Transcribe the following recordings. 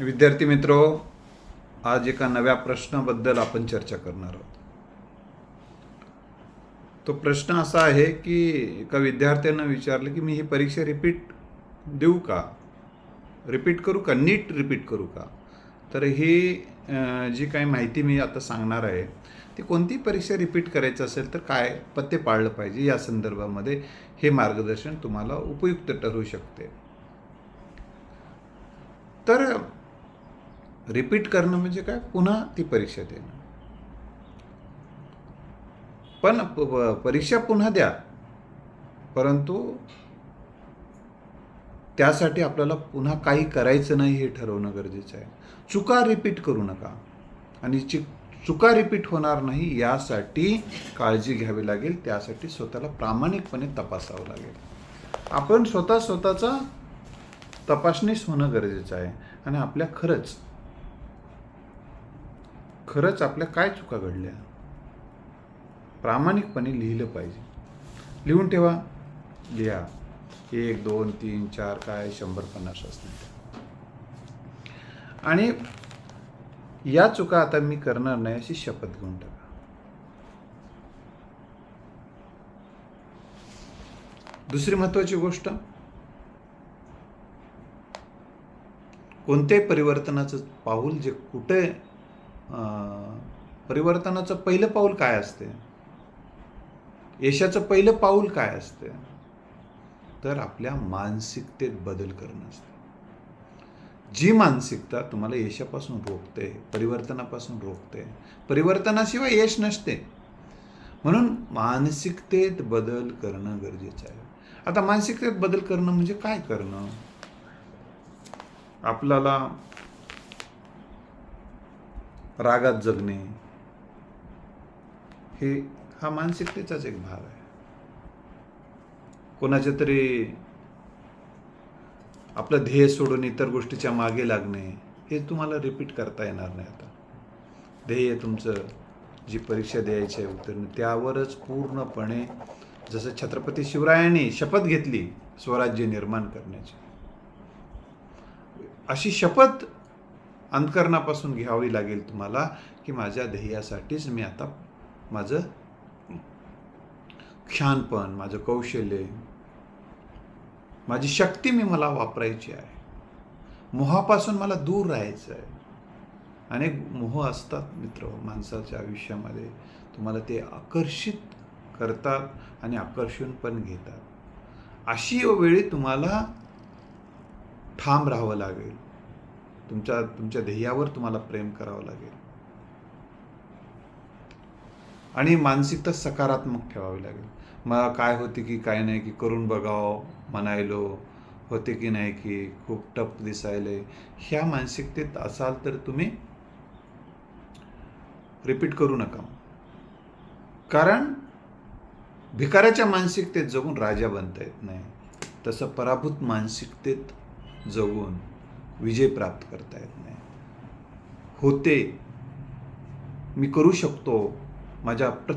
विद्यार्थी मित्रो आज एका नव्या प्रश्नाबद्दल आपण चर्चा करणार आहोत. तो प्रश्न असा आहे की एका विद्यार्थ्यानं विचारलं की मी ही परीक्षा रिपीट देऊ का? रिपीट करू का? नीट रिपीट करू का? तर ही जी काही माहिती मी आता सांगणार आहे ती कोणती परीक्षा रिपीट करायचं असेल तर काय पत्ते पाळलं पाहिजे या संदर्भामध्ये हे मार्गदर्शन तुम्हाला उपयुक्त ठरू शकते. तर रिपीट करणं म्हणजे काय? पुन्हा ती परीक्षा देणं. पण परीक्षा पुन्हा द्या. परंतु त्यासाठी आपल्याला पुन्हा काही करायचं नाही हे ठरवणं गरजेचं आहे. चुका रिपीट करू नका. आणि चि चुका रिपीट होणार नाही यासाठी काळजी घ्यावी लागेल. त्यासाठी स्वतःला प्रामाणिकपणे तपासावं लागेल. आपण स्वतः स्वतःचा तपासणीस होणं गरजेचं आहे. आणि आपल्या खरंच खरंच आपल्या काय चुका घडल्या? प्रामाणिकपणे लिहिलं पाहिजे. लिहून ठेवा. लिहा. एक दोन तीन चार काय? शंभर पन्नास असतील. आणि या चुका आता मी करणार नाही अशी शपथ घेऊन टाका दुसरी महत्वाची गोष्ट कोणत्याही परिवर्तनाचं पाऊल जे कुठे परिवर्तनाचं पहिलं पाऊल काय असते? यशाचं पहिलं पाऊल काय असते? तर आपल्या मानसिकतेत बदल करणं असते. जी मानसिकता तुम्हाला यशापासून रोखते परिवर्तनापासून रोखते परिवर्तनाशिवाय यश नसते. म्हणून मानसिकतेत बदल करणं गरजेचं आहे. आता मानसिकतेत बदल करणं म्हणजे काय करणं? आपल्याला रागात जगणे. हे हा मानसिकतेचाच एक भाग आहे. कोणाच्या तरी आपलं ध्येय सोडून इतर गोष्टीच्या मागे लागणे हे तुम्हाला रिपीट करता येणार नाही आता. ध्येय तुमचं जी परीक्षा द्यायची आहे उत्तीर्ण त्यावरच पूर्णपणे जसं छत्रपती शिवरायांनी शपथ घेतली स्वराज्य निर्माण करण्याची. अशी शपथ अंतकरणापासून घ्यावी लागेल तुम्हाला की माझ्या ध्येयासाठीच मी आता माझं क्षानपण माझं कौशल्य माझी शक्ती मी मला वापरायची आहे. मोहापासून मला दूर राहायचं आहे. अनेक मोह असतात मित्र माणसाच्या आयुष्यामध्ये. तुम्हाला ते आकर्षित करतात आणि आकर्षण पण घेतात. अशी वेळी तुम्हाला ठाम राहावं लागेल. तुमच्या तुमच्या ध्येयावर तुम्हाला प्रेम करावं लागेल. आणि मानसिकता सकारात्मक ठेवावी लागेल. मला काय होते की काय नाही की करून बघावं म्हणायलो. होते की नाही की खूप टफ दिसायले. ह्या मानसिकतेत असाल तर तुम्ही रिपीट करू नका. कारण भिकाऱ्याच्या मानसिकतेत जगून राजा बनता येत नाही. तसं पराभूत मानसिकतेत जगून विजय प्राप्त करता येत नाही. होते. मी करू शकतो. माझ्या प्र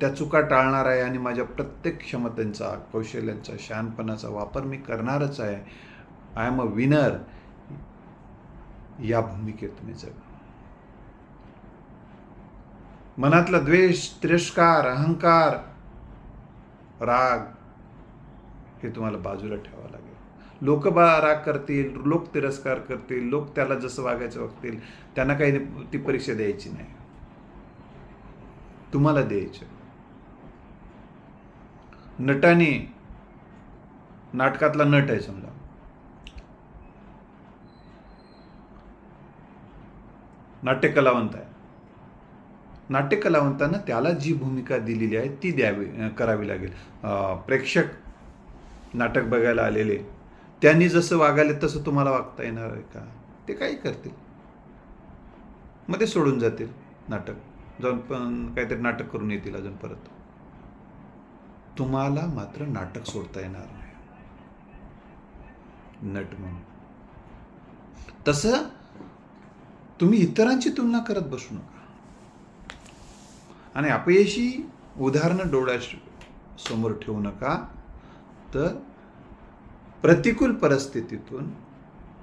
त्या चुका टाळणार आहे आणि माझ्या प्रत्येक क्षमतेचा कौशल्यांचा शहाणपणाचा वापर मी करणारच आहे. आय एम अ विनर या भूमिकेत तुम्ही जगा. मनातला द्वेष तिरस्कार अहंकार राग हे तुम्हाला बाजूला ठेवावं लागेल. लोक राग करतील लोक तिरस्कार करतील लोक त्याला जसं वागायचं वागतील त्यांना काही ती परीक्षा द्यायची नाही. तुम्हाला द्यायचं. नटाने नाटकातला नट आहे समजा. नाट्य कलावंत आहे. नाट्य कलावंतांना त्याला जी भूमिका दिलेली आहे ती द्यावी करावी लागेल. प्रेक्षक नाटक बघायला आलेले त्यांनी जसं वागाले तसं तुम्हाला वागता येणार आहे का? ते काही करतील. मग ते सोडून जातील नाटक. जाऊन पण काहीतरी नाटक करून येतील अजून परत. तुम्हाला मात्र नाटक सोडता येणार नाही. नट म्हणून. तसं तुम्ही इतरांची तुलना करत बसू नका. आणि अपयशी उदाहरणं डोळ्या समोर ठेवू नका. तर प्रतिकूल परिस्थितीतून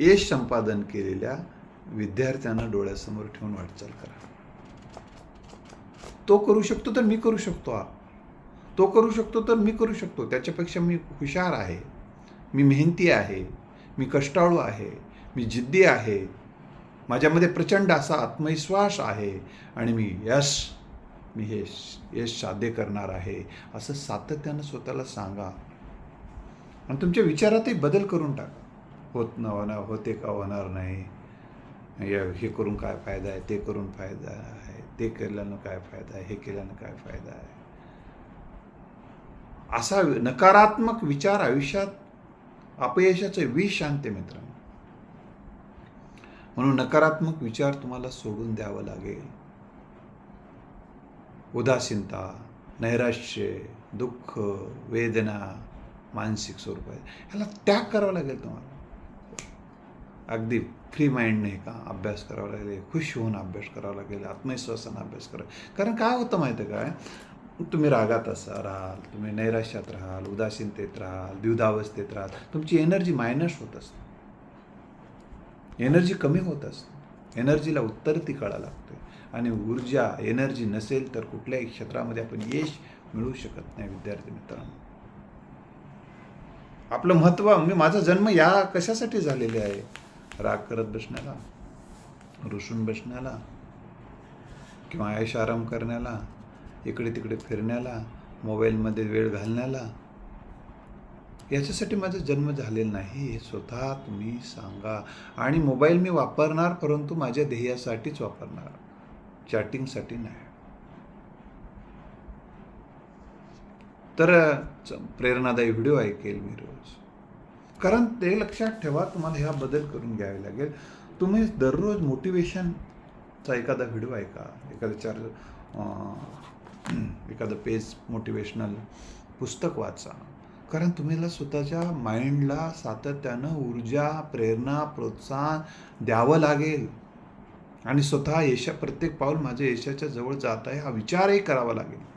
यश संपादन केलेल्या विद्यार्थ्यांना डोळ्यासमोर ठेवून वाटचाल करा. तो करू शकतो तर मी करू शकतो तो करू शकतो तर मी करू शकतो. त्याच्यापेक्षा मी हुशार आहे. मी मेहनती आहे. मी कष्टाळू आहे. मी जिद्दी आहे. माझ्यामध्ये प्रचंड असा आत्मविश्वास आहे आणि मी यश मी हे यश साध्य करणार आहे. असं सातत्यानं स्वतःला सांगा. आणि तुमच्या विचारातही बदल करून टाका. होत न होणार होते का होणार नाही या- हे करून काय फायदा आहे ते करून फायदा आहे ते केल्यानं काय फायदा आहे हे केल्यानं काय फायदा आहे. असा नकारात्मक विचार आयुष्यात अपयशाचं विष आणते मित्रांनो. म्हणून नकारात्मक विचार तुम्हाला सोडून द्यावं लागेल. उदासीनता नैराश्य दुःख वेदना मानसिक स्वरूप आहे. ह्याला त्याग करावा लागेल तुम्हाला. अगदी फ्री माइंडने का अभ्यास करावा लागेल खुश होऊन अभ्यास करावा लागेल आत्मविश्वासानं अभ्यास करा कारण काय होतं माहिती आहे काय? तुम्ही रागात असा राहाल तुम्ही नैराश्यात राहाल उदासीनतेत राहाल द्विधावस्थेत राहाल तुमची एनर्जी मायनस होत असते. एनर्जी कमी होत असते. एनर्जीला उत्तर ती कळा लागते. आणि ऊर्जा एनर्जी नसेल तर कुठल्याही क्षेत्रामध्ये आपण यश मिळवू शकत नाही विद्यार्थी मित्रांनो. आपलं महत्त्व मी माझा जन्म या कशासाठी झालेले आहे? राग करत बसण्याला रुसून बसण्याला किंवा आयश आराम करण्याला इकडे तिकडे फिरण्याला मोबाईलमध्ये वेळ घालण्याला. याच्यासाठी माझा जन्म झालेला नाही हे स्वतः तुम्ही सांगा. आणि मोबाईल मी वापरणार परंतु माझ्या ध्येयासाठीच वापरणार. चॅटिंगसाठी नाही. तर च- प्रेरणादायी व्हिडिओ ऐकेल मी रोज. कारण ते लक्षात ठेवा तुम्हाला ह्या बदल करून घ्यावे लागेल. तुम्ही दररोज मोटिवेशनचा एखादा व्हिडिओ ऐका एखादा चार एखादं पेज मोटिवेशनल पुस्तक वाचा. कारण तुम्हाला स्वतःच्या माइंडला सातत्यानं ऊर्जा प्रेरणा प्रोत्साहन द्यावं लागेल. आणि स्वतः यशा प्रत्येक पाऊल माझ्या यशाच्या जवळ जात आहे हा विचारही करावा लागेल.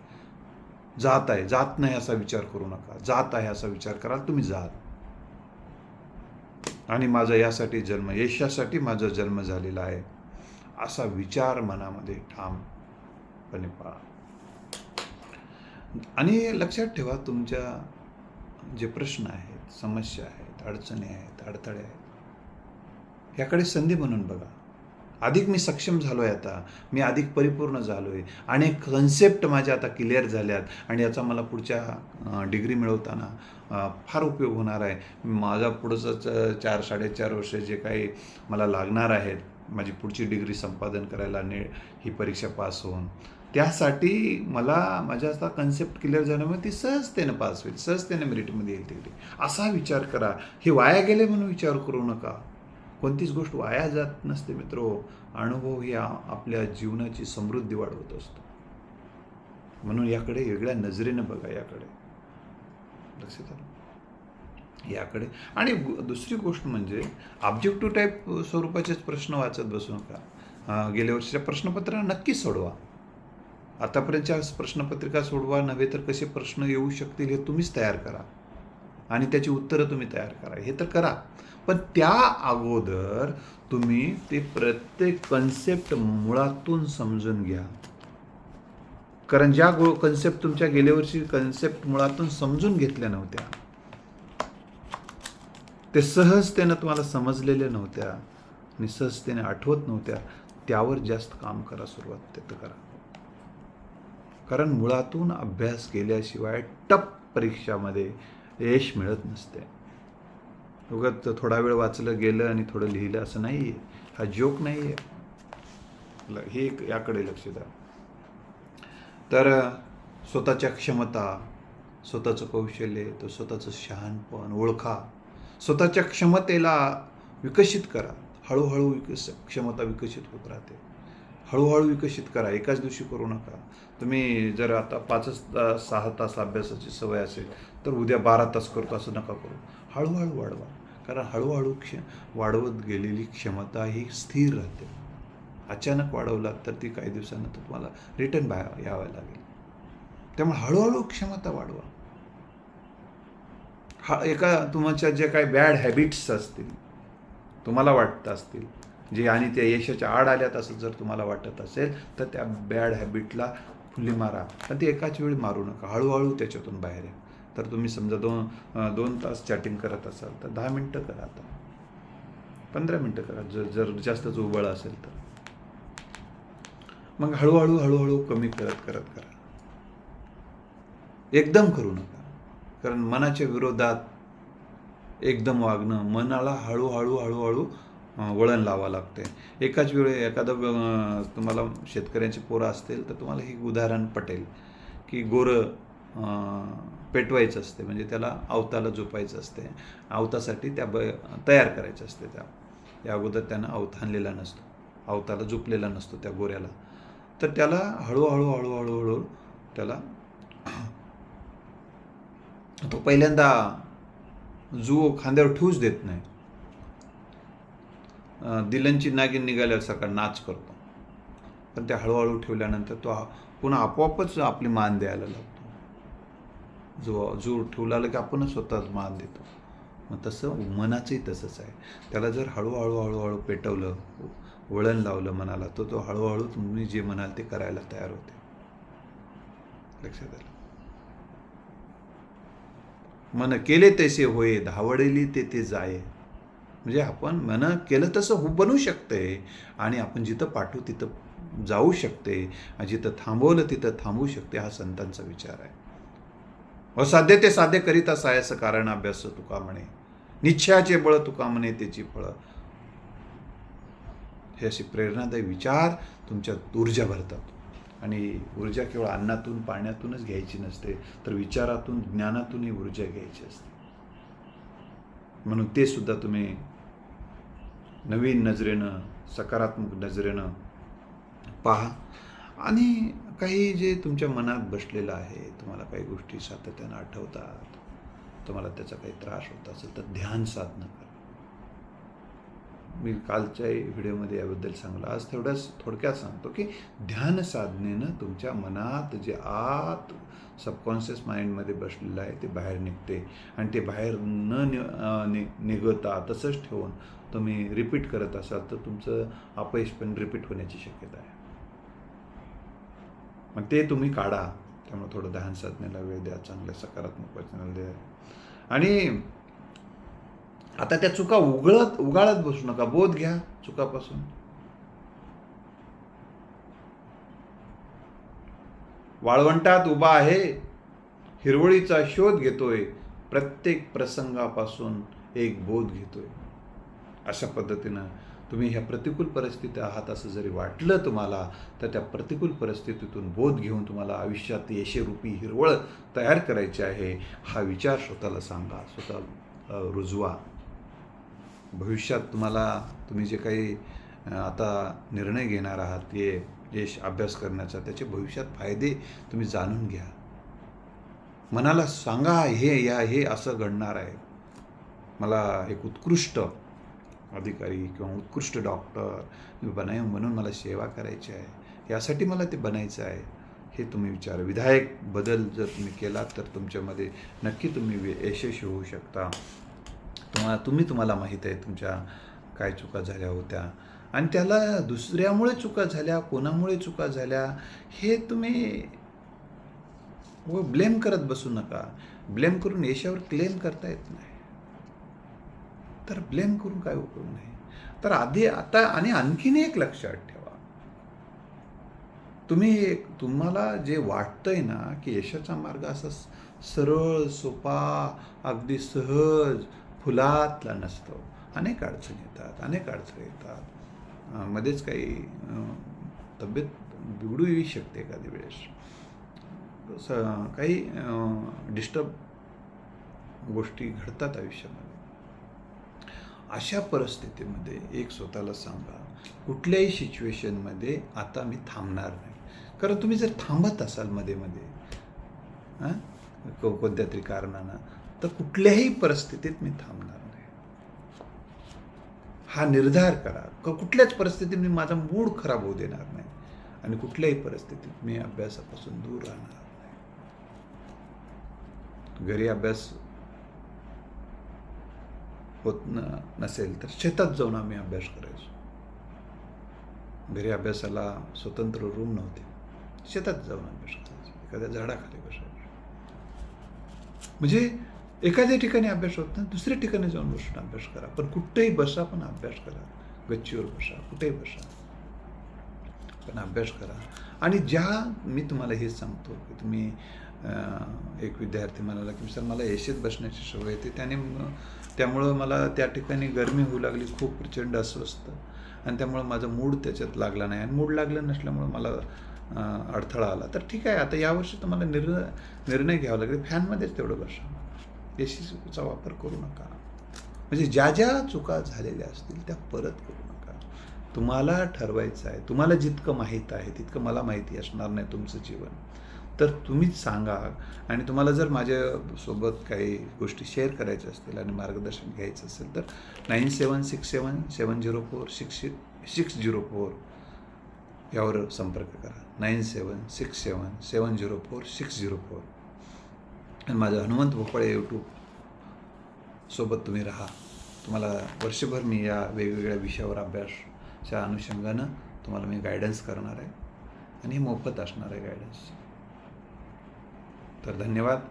जात आहे. जात नाही असा विचार करू नका. जात आहे असा विचार कराल तुम्ही जात आणि माझा यासाठी जन्म यशासाठी माझा जन्म झालेला आहे. असा विचार मनामध्ये ठामपणे पाळा. आणि लक्षात ठेवा तुमच्या जे प्रश्न आहेत समस्या आहेत अडचणी आहेत अडथळे आहेत याकडे संधी म्हणून बघा. अधिक मी सक्षम झालो आहे आता. मी अधिक परिपूर्ण झालो आहे अनेक कन्सेप्ट माझ्या आता क्लिअर झाल्यात आणि याचा मला पुढच्या डिग्री मिळवताना फार उपयोग होणार आहे. माझा पुढचं चार साडेचार वर्ष जे काही मला लागणार आहेत माझी पुढची डिग्री संपादन करायला ने ही परीक्षा पास होऊन त्यासाठी मला माझ्या आता कन्सेप्ट क्लिअर झाल्यामुळे ती सहजतेनं पास होईल. सहजतेनं मेरिटमध्ये येईल तिकडे असा विचार करा. हे वाया गेले म्हणून विचार करू नका. कोणतीच गोष्ट वाया जात नसते मित्रो. अनुभव ही आपल्या जीवनाची समृद्धी वाढवत असतो. म्हणून याकडे वेगळ्या नजरेनं बघा याकडे. लक्षात आलं? याकडे. आणि दुसरी गोष्ट म्हणजे ऑब्जेक्टिव्ह टाईप स्वरूपाचेच प्रश्न वाचत बसू नका. गेल्या वर्षीच्या प्रश्नपत्राला नक्कीच सोडवा. आतापर्यंतच्या प्रश्नपत्रिका सोडवा नव्हे तर कसे प्रश्न येऊ शकतील हे तुम्हीच तयार करा. आणि त्याची उत्तरं तुम्ही तयार करा. हे तर करा. पण त्या अगोदर तुम्ही ते प्रत्येक कन्सेप्ट मुळातून समजून घ्या. कारण ज्या गो कन्सेप्ट तुमच्या गेल्या वर्षी कन्सेप्ट मुळातून समजून घेतल्या नव्हत्या. ते सहजतेनं तुम्हाला समजलेल्या नव्हत्या आणि सहजतेने आठवत नव्हत्या. त्यावर जास्त काम करा सुरुवात ते करा. कारण मुळातून अभ्यास केल्याशिवाय टप परीक्षामध्ये यश मिळत नसते. उगाच थोडा वेळ वाचलं गेलं आणि थोडं लिहिलं असं नाही आहे हा जोक नाही आहे हे एक याकडे लक्ष द्या. तर स्वतःच्या क्षमता स्वतःचं कौशल्य तर स्वतःचं शहाणपण ओळखा. स्वतःच्या क्षमतेला विकसित करा. हळूहळू विकस क्षमता विकसित होत राहते. हळूहळू विकसित करा. एकाच दिवशी करू नका. तुम्ही जर आता पाचच तास सहा तास अभ्यासाची सवय असेल तर उद्या बारा तास करतो असं नका करू. हळूहळू वाढवा. कारण हळूहळू क्ष वाढवत गेलेली क्षमता ही स्थिर राहते. अचानक वाढवलात तर ती काही दिवसानंतर तुम्हाला रिटर्न बाय यावं लागेल. त्यामुळे हळूहळू क्षमता वाढवा. हा एका तुमच्या ज्या काही बॅड हॅबिट्स असतील तुम्हाला वाटत असतील जे आणि त्या यशाच्या आड आल्यात असं जर तुम्हाला वाटत असेल तर त्या बॅड हॅबिटला फुली मारा. पण ते एकाच वेळी मारू नका. हळूहळू त्याच्यातून बाहेर या. तर तुम्ही समजा दोन दोन तास चॅटिंग करत असाल तर दहा मिनटं करा आता. पंधरा मिनटं करा जर जर जास्तच उबळ असेल तर. मग हळूहळू हळूहळू कमी करत करत करा. एकदम करू नका. कारण मनाच्या विरोधात एकदम वागणं मनाला हळूहळू हळूहळू वळण लावा लागते एकाच वेळी एखादं तुम्हाला शेतकऱ्यांची पोरं असतील तर तुम्हाला हे उदाहरण पटेल. की गोरं पेटवायचं असते म्हणजे त्याला अवताला झोपायचं असते. अवतासाठी त्या ब तयार करायचं असते त्या. या अगोदर त्यानं आवत आणलेला नसतो. अवताला झोपलेला नसतो त्या गोऱ्याला. तर त्याला हळूहळू हळूहळू हळूहळू त्याला तो पहिल्यांदा जुओ खांद्यावर ठेवूच देत नाही. दिलनची नागिन निघाल्यावर सकाळ नाच करतो. पण त्या हळूहळू ठेवल्यानंतर तो पुन्हा आपोआपच आपली मान द्यायला लागतो. जो जोर ठेवला की आपणच स्वतःच मान देतो. मग तसं मनाचंही तसंच आहे. त्याला जर हळूहळू हळूहळू पेटवलं वळण लावलं मनाला तर तो हळूहळू तुम्ही जे म्हणाल ते करायला तयार होते. लक्षात आलं? मन केले तसे होय धावडेली ते ते जाये. म्हणजे आपण मन केलं तसं हो बनू शकते. आणि आपण जिथं पाठवू तिथं जाऊ शकते. आणि जिथं थांबवलं तिथं थांबवू शकते हा संतांचा विचार आहे. असाध्य ते साध्य करीत असायस कारण अभ्यास तुका म्हणे. निश्चयाचे बळ तुका म्हणे त्याची फळं. हे असे प्रेरणादायी विचार तुमच्यात ऊर्जा भरतात. आणि ऊर्जा केवळ अन्नातून पाण्यातूनच घ्यायची नसते तर विचारातून ज्ञानातूनही ऊर्जा घ्यायची असते. म्हणून ते सुद्धा तुम्ही नवीन नजरेनं सकारात्मक नजरेनं पहा. आणि काही जे तुमच्या मनात बसलेलं आहे तुम्हाला काही गोष्टी सातत्यानं आठवतात तुम्हाला त्याचा काही त्रास होत असेल तर ध्यान साधनं करा. मी कालच्या व्हिडिओमध्ये याबद्दल सांगलं. आज तेवढ्याच थोडक्यात सांगतो की ध्यान साधनेनं तुमच्या मनात जे आत सबकॉन्शियस माइंडमध्ये बसलेलं आहे ते बाहेर निघते आणि ते बाहेर न नि नि निघता तसंच ठेवून तुम्ही रिपीट करत असाल तर तुमचं अपयश पण रिपीट होण्याची शक्यता आहे. मग ते तुम्ही काढा. त्यामुळे थोडं ध्यान साधनेला वेळ द्या चांगल्या सकारात्मक वचनाला द्या. आणि आता त्या चुका उघडत उगाळत बसू नका. बोध घ्या चुकापासून. वाळवंटात उभा आहे हिरवळीचा शोध घेतोय प्रत्येक प्रसंगापासून एक बोध घेतोय. अशा पद्धतीनं तुम्ही ह्या प्रतिकूल परिस्थितीत आहात असं जरी वाटलं तुम्हाला तर त्या प्रतिकूल परिस्थितीतून बोध घेऊन तुम्हाला आयुष्यात यशेरूपी हिरवळ तयार करायची आहे हा विचार स्वतःला सांगा स्वतः रुजवा. भविष्यात तुम्हाला तुम्ही जे काही आता निर्णय घेणार आहात ते यश अभ्यास करण्याचा त्याचे भविष्यात फायदे तुम्ही जाणून घ्या. मनाला सांगा हे या हे असं घडणार आहे. मला एक उत्कृष्ट अधिकारी किंवा उत्कृष्ट डॉक्टर मी बनाय म्हणून मला सेवा करायची आहे यासाठी मला ते बनायचं आहे हे तुम्ही विचार. विधायक बदल जर तुम्ही केलात तर तुमच्यामध्ये नक्की तुम्ही यशस्वी होऊ शकता. तुम्हाला तुम्ही तुम्हाला माहीत आहे तुमच्या काय चुका झाल्या होत्या. आणि त्याला दुसऱ्यामुळे चुका झाल्या कोणामुळे चुका झाल्या हे तुम्ही व ब्लेम करत बसू नका. ब्लेम करून यशावर क्लेम करता येत नाही. तर ब्लेम करून काय उपयोग नाही. तर आधी आता आणि आणखीन एक लक्षात ठेवा. तुम्ही तुम्हाला जे वाटतंय ना की यशाचा मार्ग असा सरळ सोपा अगदी सहज फुलातला नसतो. अनेक अडचणी येतात अनेक अडचणी येतात. मध्येच काही तब्येत बिघडू येऊ शकते एखादी वेळेस. काही डिस्टर्ब गोष्टी घडतात आयुष्यामध्ये. अशा परिस्थितीमध्ये एक स्वतःला सांगा कुठल्याही सिच्युएशनमध्ये आता मी थांबणार नाही. कारण तुम्ही जर थांबत असाल मध्ये मध्ये हां? को कोणत्या तरी कारणानं तर कुठल्याही परिस्थितीत मी थांबणार नाही. हा निर्धार करा. क कुठल्याच परिस्थितीत मी माझा मूड खराब होऊ देणार नाही. आणि कुठल्याही परिस्थितीत मी अभ्यासापासून दूर राहणार नाही. घरी अभ्यास होत न नसेल तर शेतात जाऊन आम्ही अभ्यास करायचो. घरी अभ्यासाला स्वतंत्र रूम नव्हते. शेतात जाऊन अभ्यास करायचो. एखाद्या झाडाखाली बसायचो. म्हणजे एखाद्या ठिकाणी अभ्यास होत नाही दुसऱ्या ठिकाणी जाऊन बसून अभ्यास करा. पण कुठेही बसा पण अभ्यास करा. गच्चीवर बसा कुठेही बसा. पण अभ्यास करा. आणि ज्या मी तुम्हाला हे सांगतो की तुम्ही एक विद्यार्थी म्हणाला की सर मला एशीत बसण्याची सवय येते त्याने त्यामुळं मला त्या ठिकाणी गरमी होऊ लागली खूप प्रचंड अस्वस्थ. आणि त्यामुळं माझा मूड त्याच्यात लागला नाही. आणि मूड लागलं नसल्यामुळं मला अडथळा आला. तर ठीक आहे आता यावर्षी तुम्हाला निर्णय निर्णय घ्यावा लागेल. फॅनमध्येच तेवढं बसा. ए सीचा वापर करू नका. म्हणजे ज्या ज्या चुका झालेल्या असतील त्या परत करू नका. तुम्हाला ठरवायचं आहे. तुम्हाला जितकं माहीत आहे तितकं मला माहिती असणार नाही तुमचं जीवन. तर तुम्हीच सांगा. आणि तुम्हाला जर माझ्यासोबत काही गोष्टी शेअर करायच्या असतील आणि मार्गदर्शन घ्यायचं असेल तर nine seven six seven seven zero four six six zero four यावर संपर्क करा. Nine seven six seven seven zero four six zero four आणि माझं हनुमंत भोपाळे यूट्यूब सोबत तुम्ही राहा. तुम्हाला वर्षभर मी या वेगवेगळ्या विषयावर अभ्यासच्या अनुषंगानं तुम्हाला मी गायडन्स करणार आहे. आणि हे मोफत असणार आहे गायडन्स तर धन्यवाद.